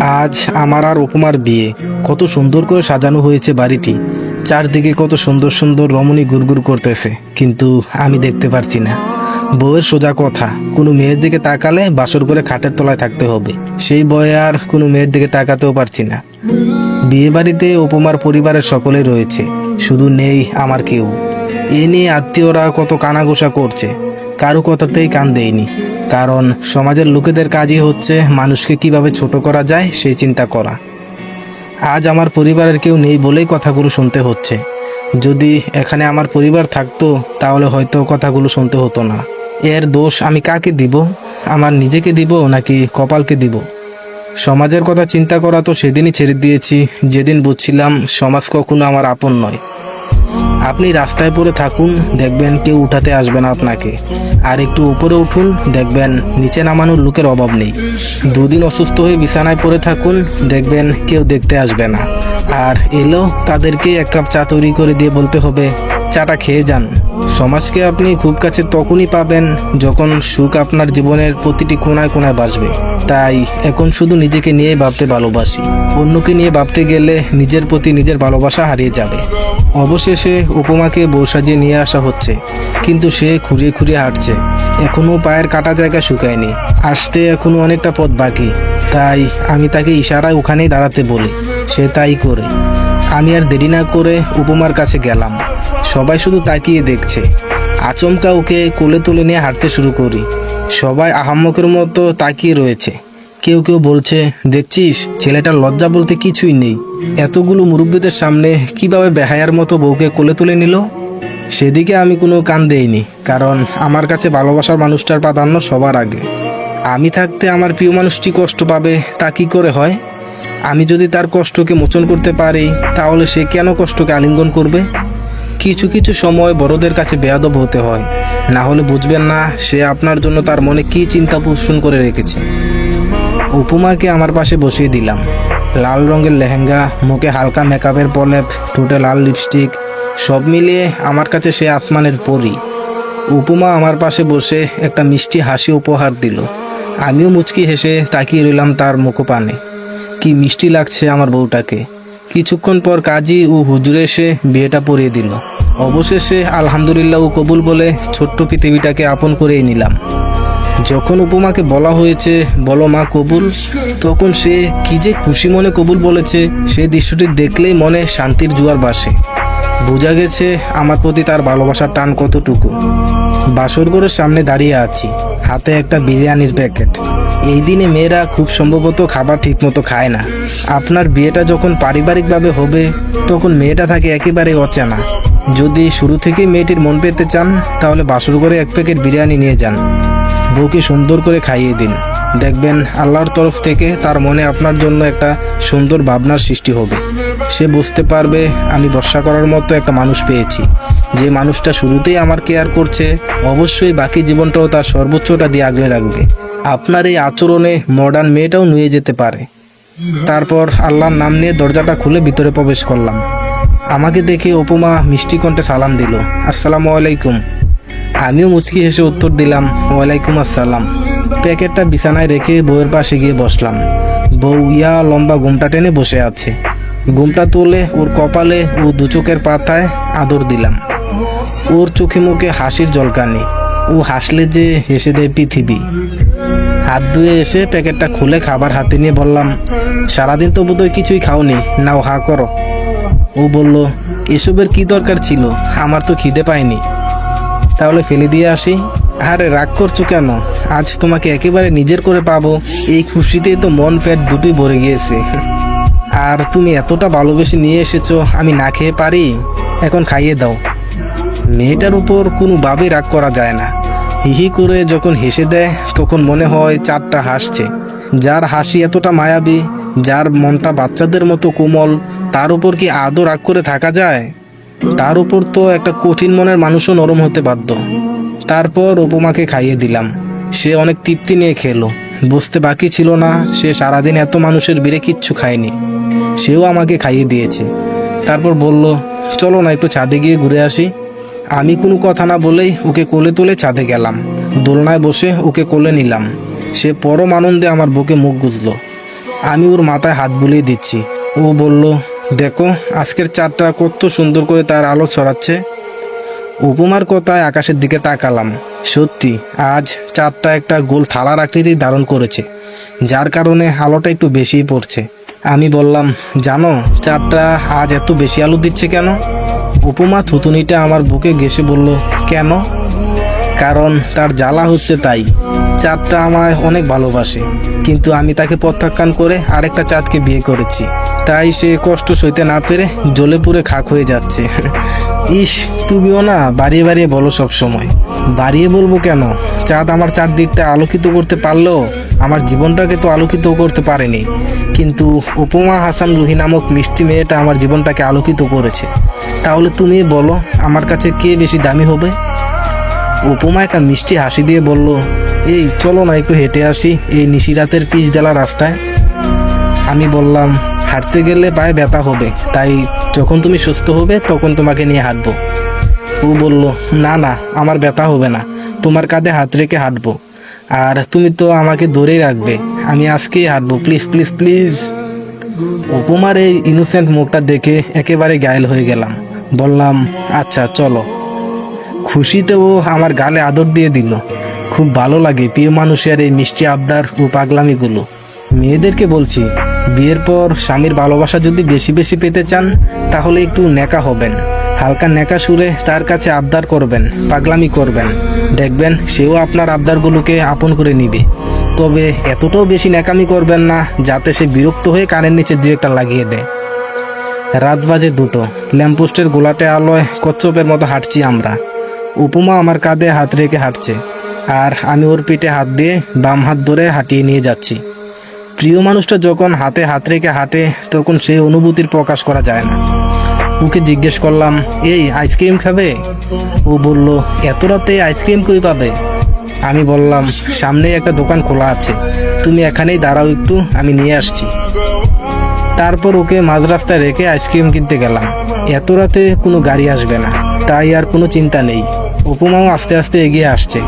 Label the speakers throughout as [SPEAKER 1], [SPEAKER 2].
[SPEAKER 1] আজ আমার আর উপমার বিয়ে। কত সুন্দর করে সাজানো হয়েছে বাড়িটি। চারদিকে কত সুন্দর সুন্দর রমণী গুড়গুড় করতেছে। কিন্তু আমি দেখতে পারছি না। বউয়ের সোজা কথা, কোনো মেয়ের দিকে তাকালে বাসর করে খাটের তলায় থাকতে হবে। সেই বয়ে আর কোনো মেয়ের দিকে তাকাতেও পারছি না। বিয়ে বাড়িতে উপমার পরিবারের সকলেই রয়েছে। শুধু নেই আমার কেউ। এ নিয়ে আত্মীয়রা কত কানাঘোষা করছে। কারও কথাতেই কান দেয়নি। কারণ সমাজের লোকেদের কাজই হচ্ছে মানুষকে কীভাবে ছোট করা যায় সেই চিন্তা করা। আজ আমার পরিবারের কেউ নেই বলেই কথাগুলো শুনতে হচ্ছে। যদি এখানে আমার পরিবার থাকতো, তাহলে হয়তো কথাগুলো শুনতে হতো না। এর দোষ আমি কাকে দিব? আমার নিজেকে দিব নাকি কপালকে দিব? সমাজের কথা চিন্তা করা তো সেদিনই ছেড়ে দিয়েছি। যেদিন বুঝছিলাম সমাজ কখনো আমার আপন নয়। আপনি রাস্তায় পড়ে থাকুন, দেখবেন কেউ উঠাতে আসবে না আপনাকে। আর একটু উপরে উঠুন, দেখবেন নিচে নামানোর লোকের অভাব নেই। দুদিন অসুস্থ হয়ে বিছানায় পড়ে থাকুন, দেখবেন কেউ দেখতে আসবে না। আর এলো, তাদেরকে এক কাপ চা তৈরি করে দিয়ে বলতে হবে, চাটা খেয়ে যান। সমাজকে আপনি খুব কাছে তখনই পাবেন, যখন সুখ আপনার জীবনের প্রতিটি কোনায় কোনায় বাসবে। তাই এখন শুধু নিজেকে নিয়ে ভাবতে ভালোবাসি। অন্যকে নিয়ে ভাবতে গেলে নিজের প্রতি নিজের ভালোবাসা হারিয়ে যাবে। অবশেষে উপমাকে বউ সাজিয়ে নিয়ে আসা হচ্ছে, কিন্তু সে খুঁড়িয়ে খুঁড়িয়ে হাঁটছে। এখনও পায়ের কাটা জায়গা শুকায়নি। আসতে এখনও অনেকটা পথ বাকি। তাই আমি তাকে ইশারায় ওখানেই দাঁড়াতে বলি। সে তাই করে। আমি আর দেরি না করে উপমার কাছে গেলাম। সবাই শুধু তাকিয়ে দেখছে। আচমকা ওকে কোলে তুলে নিয়ে হাঁটতে শুরু করি। সবাই আহাম্মকের মতো তাকিয়ে রয়েছে। কেউ কেউ বলছে, দেখছিস, ছেলেটার লজ্জা বলতে কিছুই নেই। এতগুলো মুরব্বীদের সামনে কীভাবে বেহায়ার মতো বউকে কোলে তুলে নিল? সেদিকে আমি কোনো কান দেইনি, কারণ আমার কাছে ভালোবাসার মানুষটার প্রাধান্য সবার আগে। আমি থাকতে আমার প্রিয় মানুষটি কষ্ট পাবে, তা কি করে হয়? আমি যদি তার কষ্টকে মোচন করতে পারি, তাহলে সে কেন কষ্টকে আলিঙ্গন করবে? কিছু কিছু সময় বড়দের কাছে বেয়াদব হতে হয়। না হলে বুঝবেন না, সে আপনার জন্য তার মনে কি চিন্তা পোষণ করে রেখেছে। উপমাকে আমার পাশে বসিয়ে দিলাম। লাল রঙের লেহেঙ্গা, মুখে হালকা মেকআপের পলেপ ঠোঁটে লাল লিপস্টিক সব মিলিয়ে আমার কাছে সে আসমানের পরী। উপমা আমার পাশে বসে একটা মিষ্টি হাসি উপহার দিল। আমিও মুচকি হেসে তাকিয়ে রইলাম তার মুখপানে। কি মিষ্টি লাগছে আমার বউটাকে। কিছুক্ষণ পর কাজী ও হুজুরে এসে বিয়েটা পরিয়ে দিল। অবশেষে আলহামদুলিল্লাহ ও কবুল বলে ছোট্ট পৃথিবীটাকে আপন করেই নিলাম। যখন উপমাকে বলা হয়েছে, বলো মা কবুল, তখন সে কি যে খুশি মনে কবুল বলেছে, সে দৃশ্যটি দেখলেই মনে শান্তির জোয়ার বাসে। বোঝা গেছে আমার প্রতি তার ভালোবাসার টান কতটুকু। বাসরঘরের সামনে দাঁড়িয়ে আছি, হাতে একটা বিরিয়ানির প্যাকেট। এই দিনে মেয়েরা খুব সম্ভবত খাবার ঠিকমতো খায় না। আপনার বিয়েটা যখন পারিবারিকভাবে হবে, তখন মেয়েটা থাকে একেবারে অচেনা। যদি শুরু থেকে মেয়েটির মন পেতে চান, তাহলে বাসর করে এক প্যাকেট বিরিয়ানি নিয়ে যান। বউকে সুন্দর করে খাইয়ে দিন। দেখবেন আল্লাহর তরফ থেকে তার মনে আপনার জন্য একটা সুন্দর ভাবনার সৃষ্টি হবে। সে বুঝতে পারবে, আমি ভরসা করার মতো একটা মানুষ পেয়েছি। যে মানুষটা শুরুতেই আমার কেয়ার করছে, অবশ্যই বাকি জীবনটাও তার সর্বোচ্চটা দিয়ে আগলে রাখবে। আপনার এই আচরণে মডার্ন মেয়েটাও নুয়ে যেতে পারে। তারপর আল্লাহর নাম নিয়ে দরজাটা খুলে ভিতরে প্রবেশ করলাম। আমাকে দেখে উপমা মিষ্টি কণ্ঠে সালাম দিল, আসসালামু আলাইকুম। আমিও মুচকি হেসে উত্তর দিলাম, ওয়ালাইকুম আসসালাম। প্যাকেটটা বিছানায় রেখে বউয়ের পাশে গিয়ে বসলাম। বউ ইয়া লম্বা ঘুমটা টেনে বসে আছে। ঘুমটা তুলে ওর কপালে ও দু চোখের পাতায় আদর দিলাম। ওর চোখে মুখে হাসির জলকানি। ও হাসলে যে হেসে দেয় পৃথিবী। হাত ধুয়ে এসে প্যাকেটটা খুলে খাবার হাতে নিয়ে বললাম, সারাদিন তো বোধহয় কিছুই খাওনি, নাও হা করো। ও বলল, এসবের কি দরকার ছিল? আমার তো খিদে পায়নি। তাহলে ফেলে দিয়ে আসি। আরে রাগ করছ কেন? আজ তোমাকে একেবারে নিজের করে পাবো। এই খুশিতেই তো মন পেট দুটোই ভরে গিয়েছে। আর তুমি এতটা ভালোবেসে নিয়ে এসেছ, আমি না খেয়ে পারি? এখন খাইয়ে দাও। মেয়েটার উপর কোনোভাবে রাগ করা যায় না। হিহি করে যখন হেসে দেয়, তখন মনে হয় চারটা হাসছে। যার হাসি এতটা মায়াবী, যার মনটা বাচ্চাদের মতো কোমল, তার উপর কি আদৌ রাগ করে থাকা যায়? তার উপর তো একটা কঠিন মনের মানুষও নরম হতে বাধ্য। তারপর উপমাকে খাইয়ে দিলাম। সে অনেক তৃপ্তি নিয়ে খেলো। বুঝতে বাকি ছিল না, সে সারাদিন এত মানুষের বিরে কিচ্ছু খায়নি। সেও আমাকে খাইয়ে দিয়েছে। তারপর বলল, চলো না একটু ছাদে গিয়ে ঘুরে আসি। আমি কোনো কথা না বলেই ওকে কোলে তুলে ছাদে গেলাম। দোলনায় বসে ওকে কোলে নিলাম। সে পরম আনন্দে আমার বুকে মুখ গুজলো। আমি ওর মাথায় হাত বুলিয়ে দিচ্ছি। ও বলল দেখো, আজকের চাঁদটা কত সুন্দর করে তার আলো ছড়াচ্ছে। উপমার কথায় আকাশের দিকে তাকালাম। সত্যি, আজ চাঁদটা একটা গোল থালার আকৃতি ধারণ করেছে, যার কারণে আলোটা একটু বেশিই পড়ছে। আমি বললাম, জানো, চাঁদটা আজ এত বেশি আলো দিচ্ছে কেন? উপমা থুতুনিটা আমার বুকে ঘেসে বলল, কেন? কারণ তার জ্বালা হচ্ছে তাই। চাঁদটা আমায় অনেক ভালোবাসে, কিন্তু আমি তাকে প্রত্যাখ্যান করে আরেকটা চাঁদকে বিয়ে করেছি। তাই সে কষ্ট সইতে না পেরে জ্বলে পুরে খাক হয়ে যাচ্ছে। ইস, তুমিও না বাড়িয়ে বাড়িয়ে বলো সব সময়। বাড়িয়ে বলব কেন? চাঁদ আমার চারদিকটা আলোকিত করতে পারলেও আমার জীবনটাকে তো আলোকিত করতে পারেনি। কিন্তু উপমা হাসান রুহি নামক মিষ্টি মেয়েটা আমার জীবনটাকে আলোকিত করেছে। তাহলে তুমি বলো, আমার কাছে কে বেশি দামি হবে? উপমা একটা মিষ্টি হাসি দিয়ে বলল, এই, চলো না একটু হেঁটে আসি এই নিশিরাতের পিচ ডালা রাস্তায়। আমি বললাম হাঁটতে গেলে পায়ে ব্যথা হবে। তাই যখন তুমি সুস্থ হবে, তখন তোমাকে নিয়ে হাঁটবো। ও বলল, না না, আমার ব্যথা হবে না। তোমার কাঁধে হাত রেখে হাঁটবো। আর তুমি তো আমাকে ধরেই রাখবে। আমি আজকেই হাঁটবো। Please please please. উপমার এই ইনোসেন্ট মুখটা দেখে একেবারে গায়েল হয়ে গেলাম। বললাম আচ্ছা চলো। খুশিতে ও আমার গালে আদর দিয়ে দিল। খুব ভালো লাগে প্রিয় মানুষের এই মিষ্টি আবদার ও পাগলামিগুলো। মেয়েদেরকে বলছি বিয়ের পর স্বামীর ভালোবাসা যদি বেশি বেশি পেতে চান, তাহলে একটু নেকা হবেন। হালকা নেকা সুরে তার কাছে আবদার করবেন, পাগলামি করবেন। দেখবেন সেও আপনার আবদারগুলোকে আপন করে নিবে। তবে এতটাও বেশি ন্যাকামি করবেন না, যাতে সে বিরক্ত হয়ে কানের নিচে দু একটা লাগিয়ে দেয়। রাত বাজে দুটো। ল্যাম্পপোস্টের গোলাটে আলোয় কচ্ছপের মতো হাঁটছি আমরা। উপমা আমার কাঁধে হাত রেখে হাঁটছে। আর আমি ওর পিঠে হাত দিয়ে বাম হাত ধরে হাঁটিয়ে নিয়ে যাচ্ছি। প্রিয় মানুষটা যখন হাতে হাত রেখে হাঁটে, তখন সেই অনুভূতির প্রকাশ করা যায় না। ওকে জিজ্ঞেস করলাম, এই আইসক্রিম খাবে? ও বলল, এত রাতে আইসক্রিম কই পাবে? আমি বললাম, সামনেই একটা দোকান খোলা আছে। তুমি এখানেই দাঁড়াও একটু, আমি নিয়ে আসছি। তারপর ওকে মাঝ রাস্তায় রেখে আইসক্রিম কিনতে গেলাম। এত রাতে কোনো গাড়ি আসবে না, তাই আর কোনো চিন্তা নেই। উপমাও আস্তে আস্তে এগিয়ে আসছে।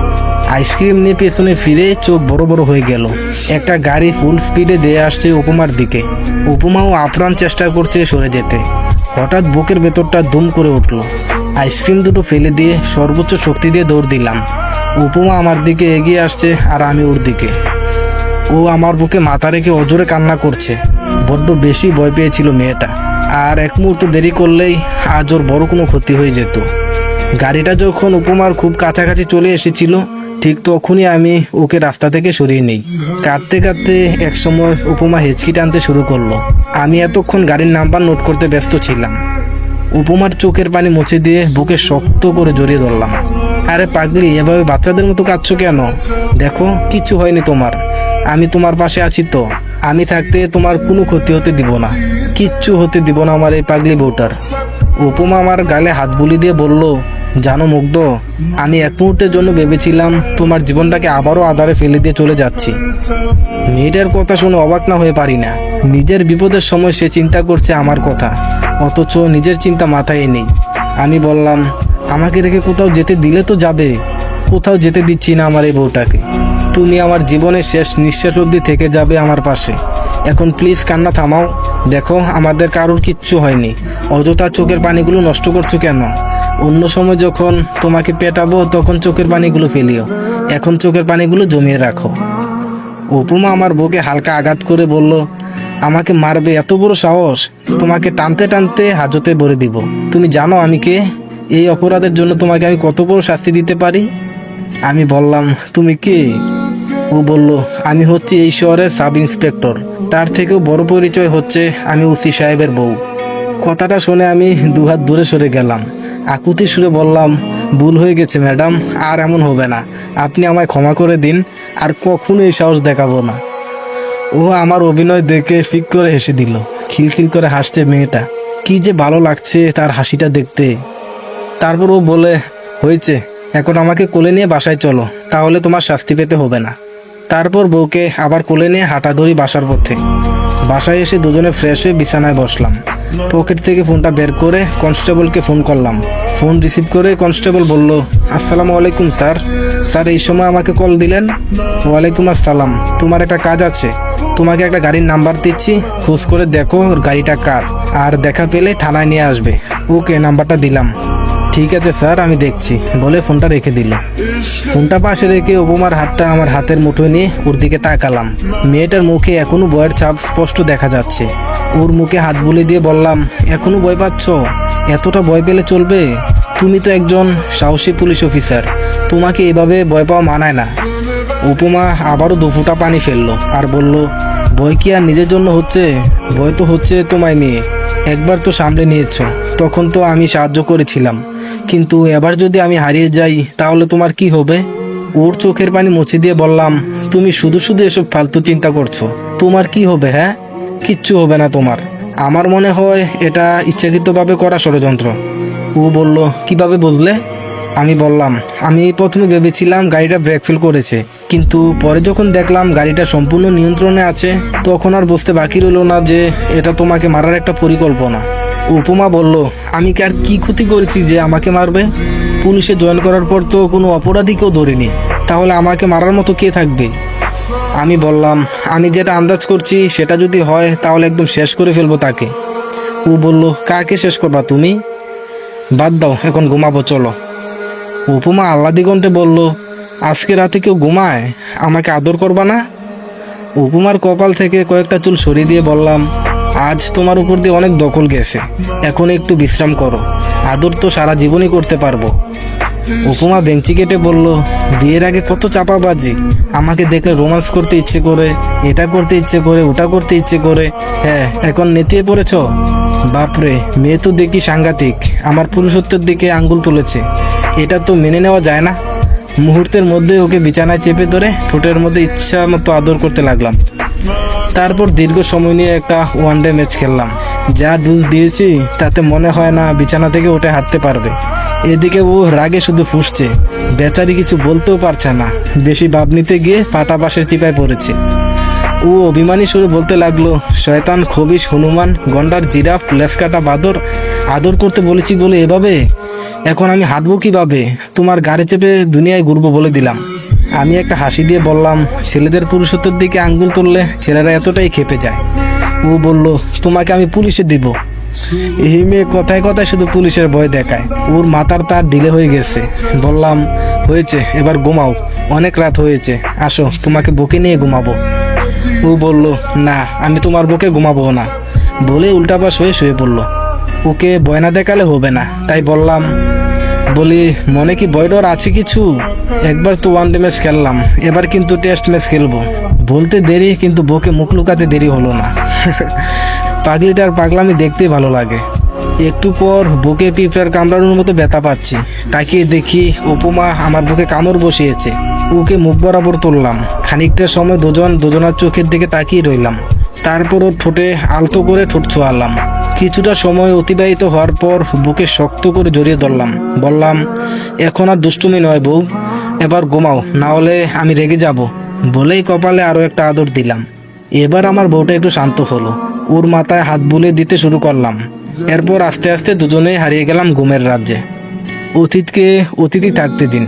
[SPEAKER 1] আইসক্রিম নিয়ে পেছনে ফিরে চোখ বড় বড় হয়ে গেল। একটা গাড়ি ফুল স্পিডে দিয়ে আসছে উপমার দিকে। উপমাও আপ্রাণ চেষ্টা করছে সরে যেতে। হঠাৎ বুকের ভেতরটা দুম করে উঠল। আইসক্রিম দুটো ফেলে দিয়ে সর্বোচ্চ শক্তি দিয়ে দৌড় দিলাম। উপমা আমার দিকে এগিয়ে আসছে আর আমি ওর দিকে। ও আমার বুকে মাথা রেখে অজোরে কান্না করছে। বড্ড বেশি ভয় পেয়েছিল মেয়েটা। আর এক মুহূর্ত দেরি করলেই আজ ওর বড় কোনো ক্ষতি হয়ে যেত। গাড়িটা যখন উপমার খুব কাছাকাছি চলে এসেছিল, ঠিক তখনই আমি ওকে রাস্তা থেকে সরিয়ে নিই। কাঁদতে কাঁদতে এক সময় উপমা হেঁচকি টানতে শুরু করল। আমি এতক্ষণ গাড়ির নাম্বার নোট করতে ব্যস্ত ছিলাম। উপমার চোখের পানি মুছে দিয়ে বুকে শক্ত করে জড়িয়ে ধরলাম। আরে পাগলি, এভাবে বাচ্চাদের মতো কাঁদছো কেন? দেখো কিছু হয়নি তোমার। আমি তোমার পাশে আছি তো। আমি থাকতে তোমার কোনো ক্ষতি হতে দিব না। কিচ্ছু হতে দিব না আমার এই পাগলি বউটার। উপমা আমার গালে হাত বুলি দিয়ে বলল জানো মুগ্ধ, আমি এক মুহূর্তের জন্য ভেবেছিলাম তোমার জীবনটাকে আবারও আধারে ফেলে দিয়ে চলে যাচ্ছি। মেয়েটার কথা শুনে অবাক না হয়ে পারি না। নিজের বিপদের সময় সে চিন্তা করছে আমার কথা, অথচ নিজের চিন্তা মাথায় নেই। আমি বললাম, আমাকে রেখে কোথাও যেতে দিলে তো যাবে, কোথাও যেতে দিচ্ছি না আমার এই বউটাকে। তুমি আমার জীবনের শেষ নিঃশ্বাস অবধি থেকে যাবে আমার পাশে। এখন প্লিজ কান্না থামাও। দেখো, আমাদের কারোর কিচ্ছু হয়নি। অযথা চোখের পানিগুলো নষ্ট করছ কেন? অন্য সময় যখন তোমাকে পেটাবো, তখন চোখের পানিগুলো ফেলিও। এখন চোখের পানিগুলো জমিয়ে রাখো। উপমা আমার বুকে হালকা আঘাত করে বলল, আমাকে মারবে, এত বড় সাহস। তোমাকে টানতে টানতে হাজতে ভরে দিব। তুমি জানো আমি কে। এই অপরাধের জন্য তোমাকে আমি কত বড় শাস্তি দিতে পারি? আমি বললাম, তুমি কে? ও বলল, আমি হচ্ছি এই শহরের সাব ইন্সপেক্টর তার থেকেও বড় পরিচয় হচ্ছে আমি উসি সাহেবের বউ। কথাটা শুনে আমি দুহাত দূরে সরে গেলাম। আকুতি সুরে বললাম, ভুল হয়ে গেছে ম্যাডাম, আর এমন হবে না। আপনি আমায় ক্ষমা করে দিন, আর কখনো এই সাহস দেখাবো না। ও আমার অভিনয় দেখে ফিক করে হেসে দিল। খিলখিল করে হাসছে মেয়েটা। কি যে ভালো লাগছে তার হাসিটা দেখতে। তারপর ও বলে, হয়েছে, এখন আমাকে কোলে নিয়ে বাসায় চলো, তাহলে তোমার শাস্তি পেতে হবে না। তারপর বউকে আবার কোলে নিয়ে হাঁটা ধরি বাসার পথে। বাসায় এসে দুজনে ফ্রেশ হয়ে বিছানায় বসলাম। পকেট থেকে ফোনটা বের করে কনস্টেবলকে ফোন করলাম। ফোন রিসিভ করে কনস্টেবল বলল, আসসালামু আলাইকুম স্যার। স্যার, এই সময় আমাকে কল দিলেন। ওয়ালাইকুম আসসালাম। তোমার একটা কাজ আছে। তোমাকে একটা গাড়ির নাম্বার দিচ্ছি। খোঁজ করে দেখো ওর গাড়িটা কার। আর দেখা পেলে থানায় নিয়ে আসবে। ওকে, নাম্বারটা দিলাম। ঠিক আছে স্যার, আমি দেখছি। বলে ফোনটা রেখে দিল। ফোনটা পাশে রেখে উপমার হাতটা আমার হাতের মুঠোয় নিয়ে ওর দিকে তাকালাম। মেয়েটার মুখে এখনও বয়ের ছাপ স্পষ্ট দেখা যাচ্ছে। ওর মুখে হাত বুলে দিয়ে বললাম, এখনও ভয় পাচ্ছ? এতটা ভয় পেলে চলবে? তুমি তো একজন সাহসী পুলিশ অফিসার। তোমাকে এভাবে ভয় পাওয়া মানায় না। উপমা আবারও দুফুটা পানি ফেলল আর বলল, ভয় কি আর নিজের জন্য হচ্ছে? ভয় তো হচ্ছে তোমায় নিয়ে। একবার তো সামলে নিয়েছো, তখন তো আমি সাহায্য করেছিলাম। কিন্তু এবার যদি আমি হারিয়ে যাই, তাহলে তোমার কি হবে? ওর চোখের পানি মুছে দিয়ে বললাম, তুমি শুধু শুধু এসব ফালতু চিন্তা করছ। তোমার কি হবে হ্যাঁ? কিচ্ছু হবে না তোমার। আমার মনে হয় এটা ইচ্ছাকৃতভাবে করা ষড়যন্ত্র। ও বলল, কীভাবে বুঝলে? আমি বললাম, আমি প্রথমে ভেবেছিলাম গাড়িটা ব্রেক ফেল করেছে, কিন্তু পরে যখন দেখলাম গাড়িটা সম্পূর্ণ নিয়ন্ত্রণে আছে, তখন আর বুঝতে বাকি রইল না যে এটা তোমাকে মারার একটা পরিকল্পনা। উপমা বলল, আমি কি আর কি ক্ষতি করেছি যে আমাকে মারবে? পুলিশে জয়েন করার পর তো কোনো অপরাধীকেও ধরিনি। তাহলে আমাকে মারার মতো কে থাকবে? আমি বললাম, আমি যেটা আন্দাজ করছি, সেটা যদি হয়, তাহলে একদম শেষ করে ফেলব তাকে। ও বলল, কাকে শেষ করবা তুমি? বাদ দাও, এখন ঘুমাবো, চলো। উপমা আহ্লাদি কণ্ঠে বলল, আজকে রাতে কেউ ঘুমায়? আমাকে আদর করবা না? উপমার কপাল থেকে কয়েকটা চুল সরিয়ে দিয়ে বললাম, আজ তোমার উপর দিয়ে অনেক দখল গেছে। এখন একটু বিশ্রাম করো। আদর তো সারা জীবনই করতে পারব। উপমা বেঞ্চি কেটে বলল, বিয়ের আগে কত চাপা চাপাবাজি? আমাকে দেখলে রোমান্স করতে ইচ্ছে করে, এটা করতে ইচ্ছে করে, ওটা করতে ইচ্ছে করে। হ্যাঁ এখন নেতিয়ে পড়েছ? বাপরে, মেয়ে তো দেখি সাংঘাতিক। আমার পুরুষত্বের দিকে আঙ্গুল তুলেছে। এটা তো মেনে নেওয়া যায় না। মুহূর্তের মধ্যে ওকে বিছানায় চেপে ধরে ঠোঁটের মধ্যে ইচ্ছা মতো আদর করতে লাগলাম। তারপর দীর্ঘ সময় নিয়ে একটা ওয়ান ডে ম্যাচ খেললাম। যা ডুজ দিয়েছি, তাতে মনে হয় না বিছানা থেকে উঠে হাঁটতে পারবে। এদিকে ও রাগে শুধু ফুসছে। বেচারি কিছু বলতেও পারছে না। বেশি ভাব নিতে গিয়ে ফাটা বাঁশের চিপায় পড়েছে। ও অভিমানী সুরে বলতে লাগল, শয়তান খবিস হনুমান, গন্ডার, জিরাফ, লেসকাটা, বাদর, আদর করতে বলেছি বলে এভাবে? এখন আমি হাঁটবো কীভাবে? তোমার গাড়ি চেপে দুনিয়ায় ঘুরবো বলে দিলাম। আমি একটা হাসি দিয়ে বললাম, ছেলেদের পুরুষত্বের দিকে আঙ্গুল তুললে ছেলেরা এতটাই খেপে যায়। ও বলল, তোমাকে আমি পুলিশে দিব। এই মেয়ে কথায় কথায় শুধু পুলিশের ভয় দেখায়। ওর মাথার তার ঢিলে হয়ে গেছে। বললাম, হয়েছে, এবার ঘুমাও। অনেক রাত হয়েছে। আসো, তোমাকে বুকে নিয়ে ঘুমাবো। ও বলল, না, আমি তোমার বুকে ঘুমাবো না। বলে উল্টাপাশ হয়ে শুয়ে পড়ল। ওকে বয়না দেখালে হবে না। তাই বললাম, বলি, মনে কি বয় ডর আছে কিছু? একবার তো ওয়ান ডে ম্যাচ খেললাম। এবার কিন্তু টেস্ট ম্যাচ খেলব। বলতে দেরি, কিন্তু বউকে মুখ লুকাতে দেরি হলো না। পাগলিটার পাগলামি দেখতে ভালো লাগে। একটু পর বুকে পিঁপড়ার কামড়ানোর মতো ব্যথা পাচ্ছি। তাকিয়ে দেখি উপমা আমার বুকে কামড় বসিয়েছে। ওকে মুখ বরাবর তুললাম। খানিকটা সময় দুজন দুজনার চোখের দিকে তাকিয়ে রইলাম। তারপর ওর ঠোঁটে আলতো করে ঠোঁট ছোঁয়ালাম। কিছুটা সময় অতিবাহিত হওয়ার পর বুকে শক্ত করে জড়িয়ে ধরলাম। বললাম, এখন আর দুষ্টুমি নয় বউ। এবার ঘুমাও, না হলে আমি রেগে যাব। বলেই কপালে আরও একটা আদর দিলাম। এবার আমার বউটা একটু শান্ত হলো। ওর মাথায় হাত বুলে দিতে শুরু করলাম। এরপর আস্তে আস্তে দুজনেই হারিয়ে গেলাম ঘুমের রাজ্যে। অতীতকে অতিথি থাকতে দিন।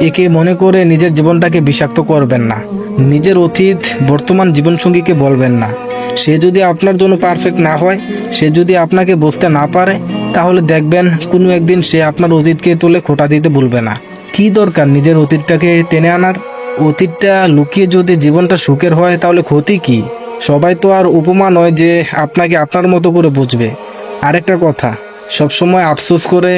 [SPEAKER 1] একে মনে করে নিজের জীবনটাকে বিষাক্ত করবেন না। নিজের অতীত বর্তমান জীবনসঙ্গীকে বলবেন না। সে যদি আপনার জন্য পারফেক্ট না হয়, সে যদি আপনাকে বুঝতে না পারে, তাহলে দেখবেন কোনো একদিন সে আপনার অতীতকে তুলে খোটা দিতে ভুলবে না। কি দরকার নিজের অতীতটাকে টেনে আনার? অতীতটা লুকিয়ে যদি জীবনটা সুখের হয়, তাহলে ক্ষতি কি? সবাই তো আর উপমা নয় যে আপনাকে আপনার মতো করে বুঝবে। আরেকটা কথা, সবসময় আফসোস করে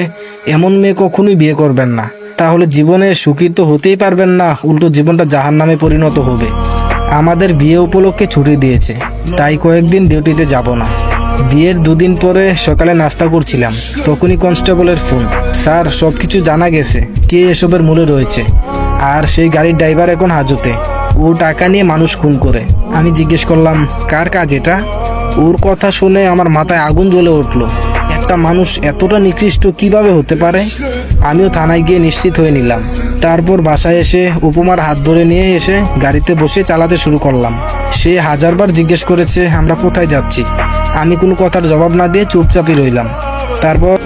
[SPEAKER 1] এমন মেয়ে কখনোই বিয়ে করবেন না। তাহলে জীবনে সুখী তো হতেই পারবেন না, উল্টো জীবনটা জাহান নামে পরিণত হবে। আমাদের বিয়ে উপলক্ষে ছুটি দিয়েছে, তাই কয়েকদিন ডিউটিতে যাব না। বিয়ের দুদিন পরে সকালে নাস্তা করছিলাম, তখনই কনস্টেবলের ফোন। স্যার সব কিছু জানা গেছে, কে এসবের মূলে রয়েছে? আর সেই গাড়ির ড্রাইভার এখন হাজতে। ও টাকা নিয়ে মানুষ খুন করে। আমি জিজ্ঞেস করলাম, কার কাজ এটা? ওর কথা শুনে আমার মাথায় আগুন জ্বলে উঠল। একটা মানুষ এতটা নিকৃষ্ট কীভাবে হতে পারে? আমিও থানায় গিয়ে নিশ্চিত হয়ে নিলাম। তারপর বাসায় এসে উপমার হাত ধরে নিয়ে এসে গাড়িতে বসে চালাতে শুরু করলাম। সে হাজারবার জিজ্ঞেস করেছে, আমরা কোথায় যাচ্ছি? আমি কোনো কথার জবাব না দিয়ে চুপচাপই রইলাম। তারপর